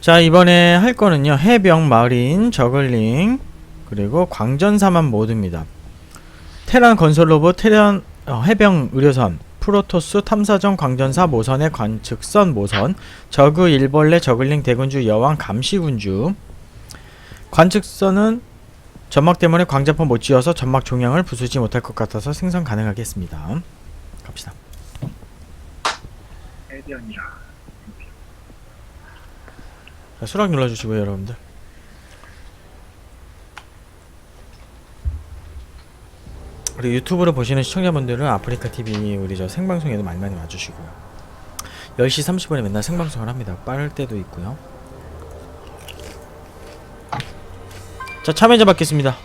자 이번에 할 거는요. 해병 마린 저글링 그리고 광전사만 모드입니다. 테란 건설 로봇 테란 어, 해병 의료선 프로토스 탐사정 광전사 모선의 관측선 모선 저그 일벌레 저글링 대군주 여왕 감시군주. 관측선은 점막 때문에 광자포 못 지어서 점막 종양을 부수지 못할 것 같아서 생성 가능하겠습니다. 갑시다. 해변이라 자, 수락 눌러주시고요 여러분들. 우리 유튜브로 보시는 시청자분들은 아프리카TV 우리 저 생방송에도 많이 많이 와주시고요. 10시 30분에 맨날 생방송을 합니다. 빠를 때도 있고요. 자 참여자 받겠습니다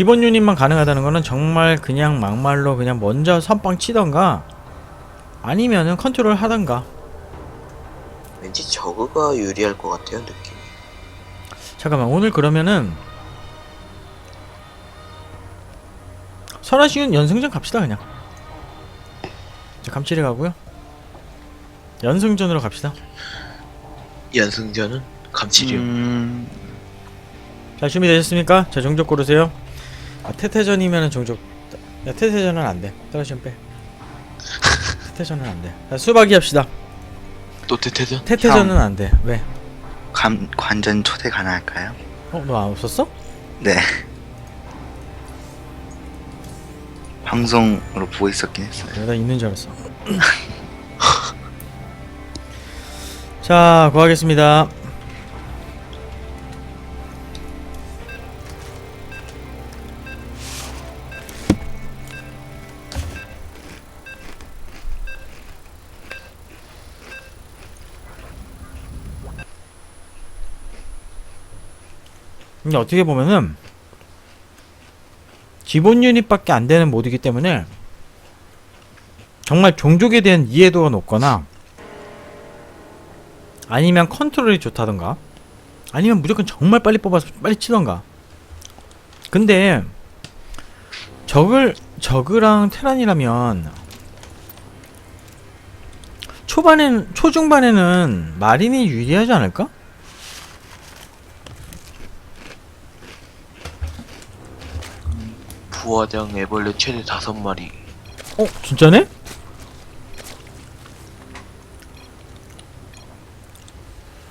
기본 유닛만 가능하다는 거는 정말 그냥 막말로 그냥 먼저 선빵 치던가 아니면은 컨트롤 하던가. 왠지 저그가 유리할 것 같아요 느낌이. 잠깐만 오늘 그러면은 설화시운 연승전 갑시다 그냥. 자 감칠해 가고요. 연승전으로 갑시다. 연승전은 감칠이요. 음, 자 준비되셨습니까? 자 종족 고르세요 아 태태전이면은 종족 야 태태전은 안돼 설화시운 빼 태태전은 안돼 자 수박이 합시다 또 태태전? 태태전은 안돼 왜? 감, 관전 초대 가능할까요? 어? 너 안 없었어? 네. 방송으로 보고 있었긴 했어요. 내가 있는 줄 알았어 자 구하겠습니다 근데 어떻게 보면은 기본 유닛밖에 안 되는 모드이기 때문에 정말 종족에 대한 이해도가 높거나 아니면 컨트롤이 좋다던가 아니면 무조건 정말 빨리 뽑아서 빨리 치던가 근데 적을 저그랑 테란이라면 초반엔 초중반에는 마린이 유리하지 않을까? 부화장 애벌레 최대 다섯 마리 어 진짜네?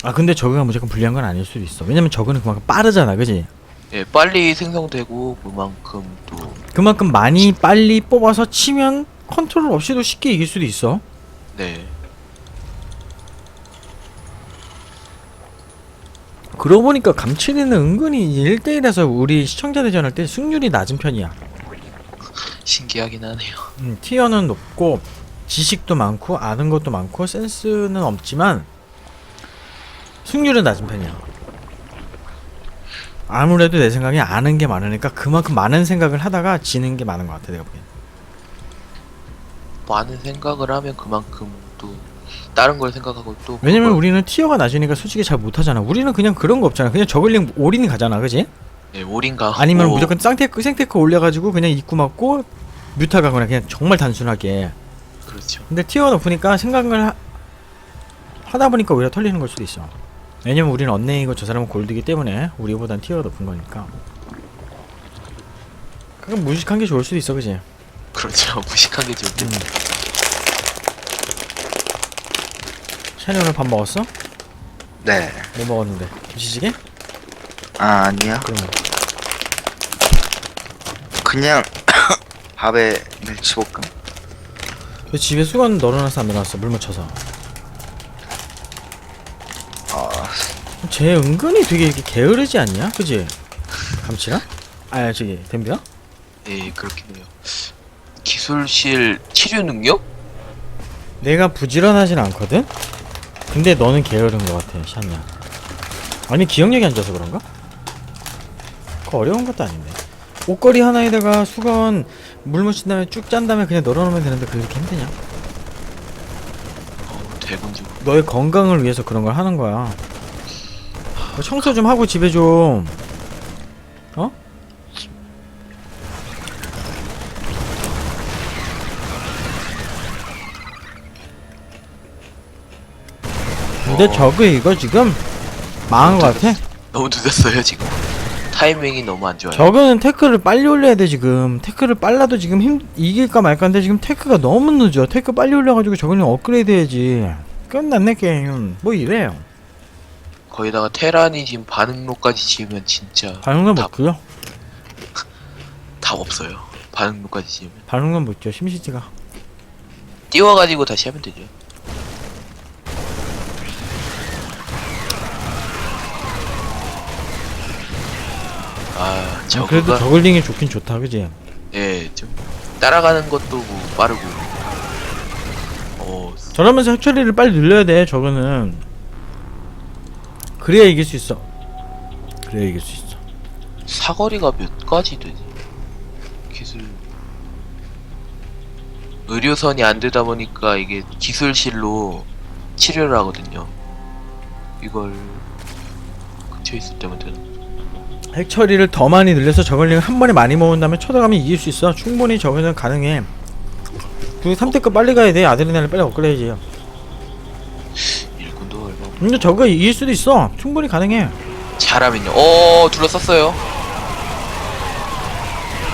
아 근데 저그가 무조건 불리한 건 아닐 수도 있어 왜냐면 저그는 그만큼 빠르잖아 그지? 예 빨리 생성되고 그만큼 또 그만큼 많이 빨리 뽑아서 치면 컨트롤 없이도 쉽게 이길 수도 있어. 네. 그러고 보니까 감칠이는 은근히 1대1에서 우리 시청자 대전 할 때 승률이 낮은 편이야. 신기하긴 하네요 음, 티어는 높고 지식도 많고 아는 것도 많고 센스는 없지만 승률은 낮은 편이야. 아무래도 내 생각에 아는 게 많으니까 그만큼 많은 생각을 하다가 지는 게 많은 것 같아 내가 보기엔. 많은 생각을 하면 그만큼 또 다른 걸 생각하고 또 왜냐면 그걸- 우리는 티어가 낮으니까 솔직히 잘 못하잖아. 우리는 그냥 그런 거 없잖아. 그냥 저글링 올인 가잖아, 그지? 예 올인가 아니면 하고 무조건 쌍테크 생테크 올려가지고 그냥 입구 맞고 뮤타 가거나 그냥 정말 단순하게 그렇죠 근데 티어 높으니까 생각을 하, 하다 보니까 오히려 털리는 걸 수도 있어 왜냐면 우리는 언네이고 저 사람은 골드기 때문에 우리보단 티어가 높은 거니까 그럼 무식한 게 좋을 수도 있어 그지 그렇죠 무식한 게 좋을 때 음. 샤니 오늘 밥 먹었어? 네. 뭐 먹었는데? 김치찌개? 아, 아니요. 그러면 그냥 밥에 멸치볶음. 왜 집에 수건 널어놨어 안 널어놨어 물 묻혀서 어, 쟤 은근히 되게 이렇게 게으르지 않냐? 그지? 감치나? 아 저기 댐비야? 예 그렇긴 해요 기술실 치료 능력? 내가 부지런하진 않거든? 근데 너는 게으른 것 같아 샤니야 아니 기억력이 안 좋아서 그런가? 그 어려운 것도 아닌데 옷걸이 하나에다가 수건 물 묻힌 다음에 쭉 짠 다음에 그냥 널어놓으면 되는데 그렇게 힘드냐? 어, 대본주 너의 건강을 위해서 그런 걸 하는 거야 너 청소 좀 하고 집에 좀 어? 근데 어. 저그 이거 지금 망한 거 같아? 너무 늦었어요 지금 타이밍이 너무 안 좋아요. 저거는 태클을 빨리 올려야 돼 지금. 태클을 빨라도 지금 힘 이길까 말까인데 지금 태클가 너무 늦어. 태클 빨리 올려가지고 저거는 업그레이드 해야지. 끝났네 게임. 뭐 이래요. 거기다가 테란이 지금 반응로까지 지으면 진짜 반응은 답, 못고요. 답 없어요. 반응로까지 지으면 반응은 못죠. 심시지가. 띄워가지고 다시 하면 되죠. 아, 아, 그래도 저글링이 좋긴 좋다, 그지? 예, 좀 따라가는 것도 뭐 빠르고. 어, 저러면서 핵처리를 빨리 늘려야 돼. 저거는. 그래야 이길 수 있어. 그래야 이길 수 있어. 사거리가 몇 가지 되지? 기술 의료선이 안 되다 보니까 이게 기술실로 치료를 하거든요. 이걸 근처에 있을 때만 되는. 핵처리를 더 많이 늘려서 저글링을 한 번에 많이 모은 다음에 쳐들어가면 이길 수 있어. 충분히 저거는 가능해. 그 3대급 빨리 가야 돼. 아드레날린 빨리 업그레이드 해야지. 일꾼도 얼마 없- 근데 저거 이길 수도 있어. 충분히 가능해. 잘하면요. 어 둘러쌌어요.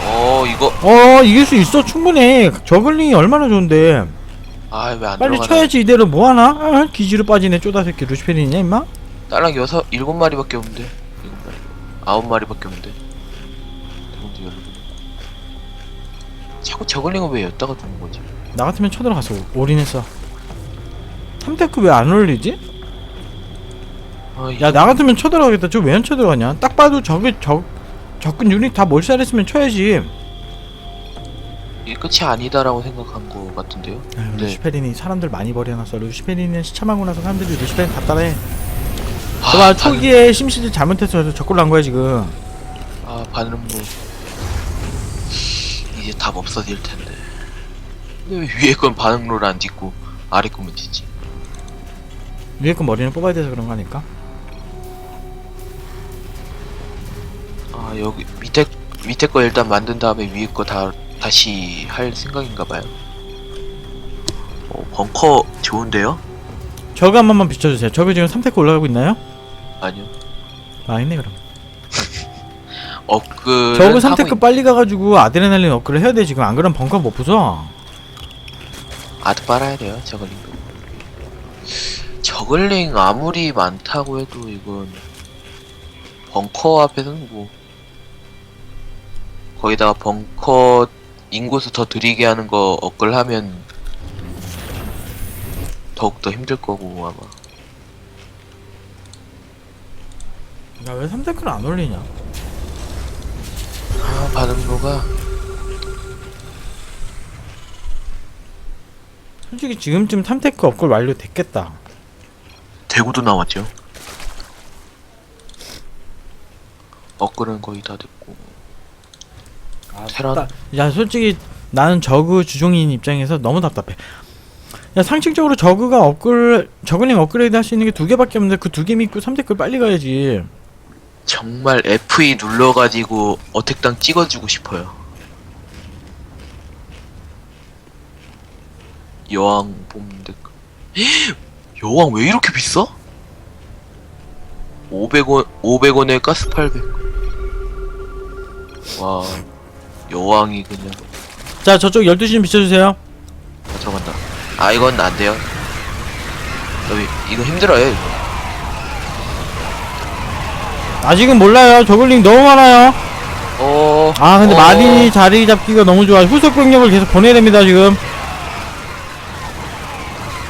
어 이거 어, 이길 수 있어. 충분해. 저글링이 얼마나 좋은데. 아왜안 빨리? 쳐야지 이대로 뭐 하나? 아, 기지로 빠지네. 쪼다 새끼 루시페린이냐 임마? 딸랑 여섯 일곱 마리밖에 없는데 아홉 마리밖에 없는데 대군도 열로 자꾸 저글링은 왜 였다가 두는 거지? 나 같으면 쳐들어갔어. 올인했어. 3대급 왜안 올리지? 아, 야, 나 같으면 쳐들어가겠다. 저 왜 안 쳐들어가냐? 딱 봐도 저기 적 적군 유닛 다 몰살했으면 쳐야지. 이게 끝이 아니다라고 생각한 거 같은데요? 아유, 네. 루시페린이 사람들 많이 버려놨어. 루시페린은 시참하고 나서 사람들이 루시페린 다 따라해. 아, 반응- 초기에 심시즈 잘못해서 적골 난 거야 지금. 아 반응로 이제 답 없어질 텐데. 근데 왜 위에 건 반응로를 안 짓고 아래 거만 짓지? 위에 거 머리는 뽑아야 돼서 그런 거 아닐까? 아 여기 밑에 밑에 거 일단 만든 다음에 위에 거 다 다시 할 생각인가 봐요. 어 벙커 좋은데요? 저거 한 번만 비춰주세요. 저거 지금 3태크 올라가고 있나요? 아니요. 망했네 그럼. 업글 저거 3태크 빨리 가가지고 아드레날린 업그레이드 해야 돼 지금. 안 그러면 벙커 못 부숴. 아드 빨아야 돼요 저글링도. 저글링 아무리 많다고 해도 이건 벙커 앞에서는 뭐 거기다가 벙커 인구수 더 들이게 하는 거 업글 하면 더욱더 힘들 거고 아마 야왜 3태크를 안 올리냐? 아 반응로가 솔직히 지금쯤 3태크 업글 완료됐겠다. 대구도 나왔죠 업글은 거의 다 됐고 테란 나- 야 솔직히 나는 저그 주종인 입장에서 너무 답답해. 야 상식적으로 저그가 업글 저글링 업그레이드 할 수 있는 게 두 개밖에 없는데 그 두 개 믿고 3태클 빨리 가야지. 정말 F2 눌러가지고 어택당 찍어주고 싶어요. 여왕 뽑는데 여왕 왜 이렇게 비싸? 500원 500원에 가스 800. 와 여왕이 그냥 자 저쪽 12시 좀 비춰주세요. 다 들어간다. 아 이건 안 돼요. 여기 이거 힘들어요. 이거. 아직은 몰라요. 저글링 너무 많아요. 어. 아 근데 어. 마린이 자리 잡기가 너무 좋아. 후속 병력을 계속 보내야 됩니다 지금.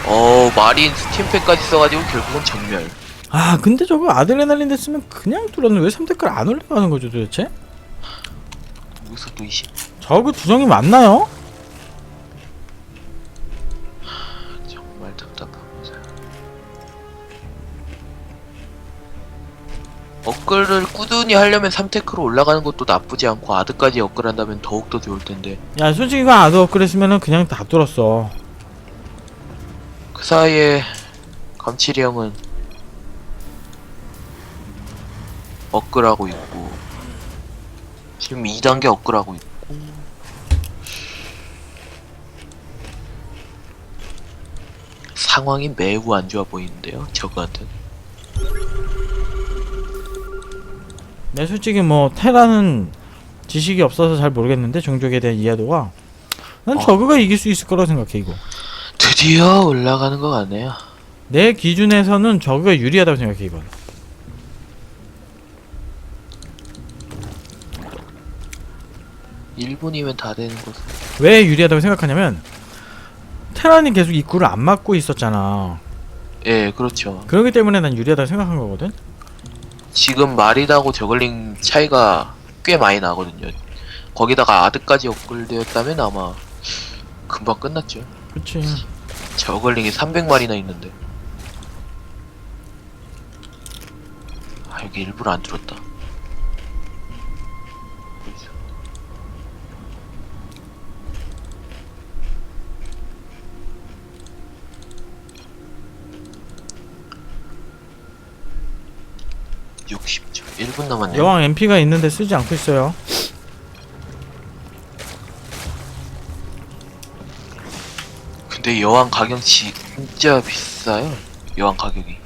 어 마린 스팀팩까지 써가지고 결국은 전멸. 아 근데 저거 아드레날린 됐으면 그냥 뚫었는데 왜 3태클 안 올라가는 거죠 도대체? 무슨 또 이십. 저그 두정이 맞나요? 업글을 꾸준히 하려면 3테크로 올라가는 것도 나쁘지 않고 아드까지 업글한다면 더욱 더 좋을 텐데 야 솔직히 이거 아드 업그레이드면은 그냥 다 뚫었어. 그 사이에 감칠이 형은 업글하고 있고 지금 2단계 업글하고 있고 상황이 매우 안 좋아 보이는데요. 저거한테. 내 솔직히 뭐 테라는 지식이 없어서 잘 모르겠는데 종족에 대한 이해도가 난 어. 저그가 이길 수 있을 거라 생각해 이거. 드디어 올라가는 것 같네요. 내 기준에서는 저그가 유리하다고 생각해 이건. 일분이면 다 되는 곳. 왜 유리하다고 생각하냐면 테란이 계속 입구를 안 막고 있었잖아. 예, 그렇죠. 그렇기 때문에 난 유리하다고 생각한 거거든. 지금 마린하고 저글링 차이가 꽤 많이 나거든요. 거기다가 아드까지 업글되었다면 아마 금방 끝났죠. 그치. 저글링이 300마리나 있는데. 아, 여기 일부러 안 뚫었다. (60초) 1분 남았네요 여왕 MP가 있는데 쓰지 않고 있어요. 근데 여왕 가격 진짜 비싸요. 여왕 가격이.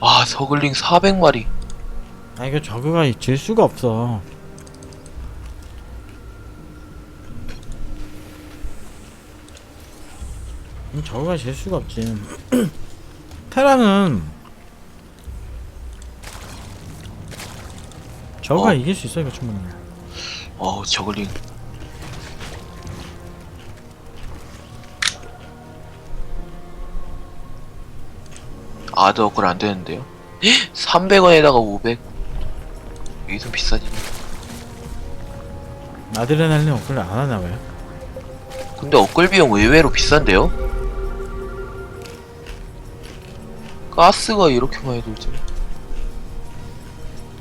와, 서글링 400마리. 아 이거 저그가 질 수가 없어. 이 저그가 질 수가 없지. 테라는 저그가 어. 이길 수 있어 이거 충분히. 어우, 저글링. 아드 업글 안 되는데요? 300원에다가 500. 이게 좀 비싸지네. 아드레날린 업글을 안 하나 봐요. 근데 업글 비용 의외로 비싼데요? 가스가 이렇게 많이 들지?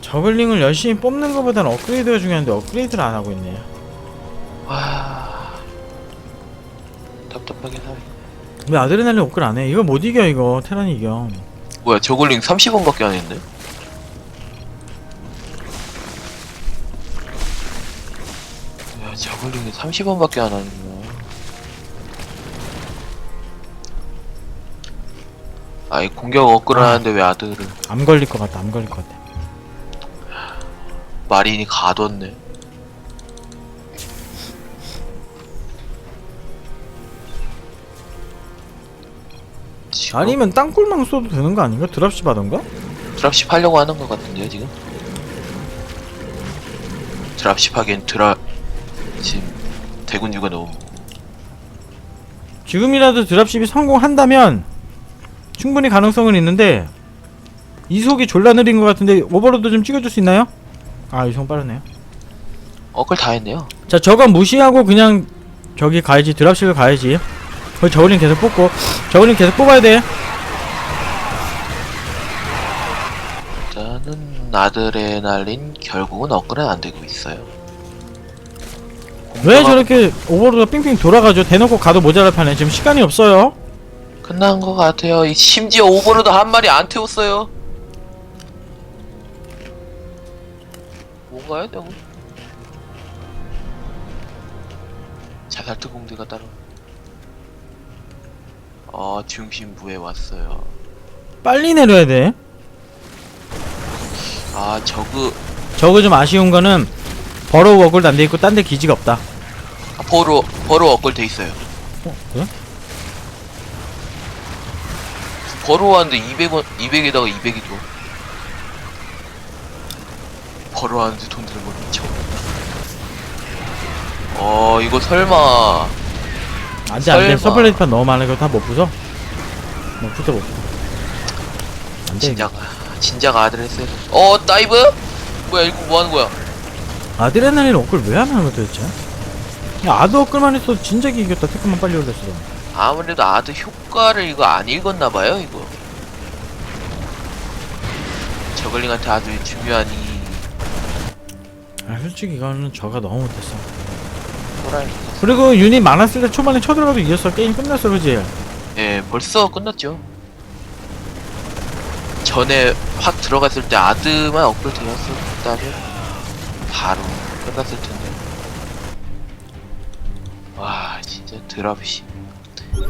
저글링을 열심히 뽑는 것보다는 업그레이드가 중요한데 업그레이드를 안 하고 있네. 와 답답하게 사네 왜 아드레날린 업글 안 해? 이거 못 이겨 이거 테란이 이겨. 뭐야 저글링 30원밖에 안 했네 야 저글링이 30원밖에 안 하는구나 아이 공격 아. 하는데 왜 아들을 암 걸릴 것 같다. 암 걸릴 것 같아. 마린이 가뒀네 지금 아니면 땅굴망 쏘도 되는 거 아닌가? 드랍십 하던가? 드랍십 하려고 하는 것 같은데요 지금? 드랍십 하기엔 드랍 지금 대군주가 너무 지금이라도 드랍십이 성공한다면 충분히 가능성은 있는데 이속이 졸라 느린 것 같은데 오버로드 좀 찍어줄 수 있나요? 아 이성 빠르네요. 어글 다 했네요. 자 저건 무시하고 그냥 저기 가야지. 드랍십을 가야지. 거기 저울링 계속 뽑고. 저울링 계속 뽑아야 돼. 일단은 아드레날린 결국은 업글은 안 되고 있어요. 왜 저렇게 오버로드가 삥삥 돌아가죠? 대놓고 가도 모자랄 판에 지금 시간이 없어요 끝난 것 같아요. 이 심지어 오버로드 한 마리 안 태웠어요. 뭔가요 저거 자살트 공대가 따로. 아 중심부에 왔어요. 빨리 내려야 돼. 아 저그. 저거 좀 아쉬운 거는 버로우 워글도 안 돼 있고 딴 데 기지가 없다. 아, 버로 버로 업글 돼 있어요. 어? 그래? 하는데 200원 200에다가 200이 줘 버로 하는데 돈 드는 거 미쳐. 어 이거 설마. 안돼 안돼. 설마. 서플레이판 너무 많아 이거 다못 부숴? 못 부숴 못 부숴. 안돼. 진작 진작 아드레스 해서 어 다이브? 뭐야 이거 뭐 하는 거야? 아드레날린 업글 왜안 하는 거야 도대체? 야 아드 업글만 했어도 진작에 이겼다. 태클만 빨리 올렸어 아무래도 아드 효과를 이거 안 읽었나봐요 이거. 저글링한테 아주 중요한 이 아 솔직히 이거는 저가 너무 못했어. 호라이. 그리고 유닛 많았을 때 초반에 쳐들어가도 이겼어 게임 끝났어 그지? 예 벌써 끝났죠. 전에 확 들어갔을 때 아드만 업글 되었었다면 바로 끝났을 텐데. 와 진짜 진짜 드랍시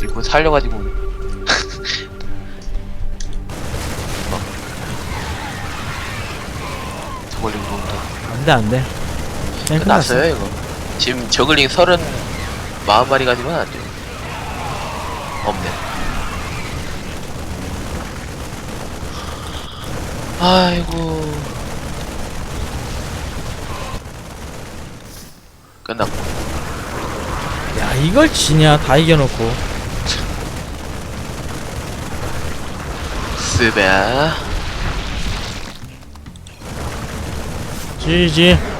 이분 살려가지고 어. 저걸링 놓은다 안돼 안돼. 끝났어. 끝났어요 이거 지금 저글링 서른 마흔 마리 가지면 안 돼요 없네 아이고 끝났고 야 이걸 지냐 다 이겨놓고. 스베 GG.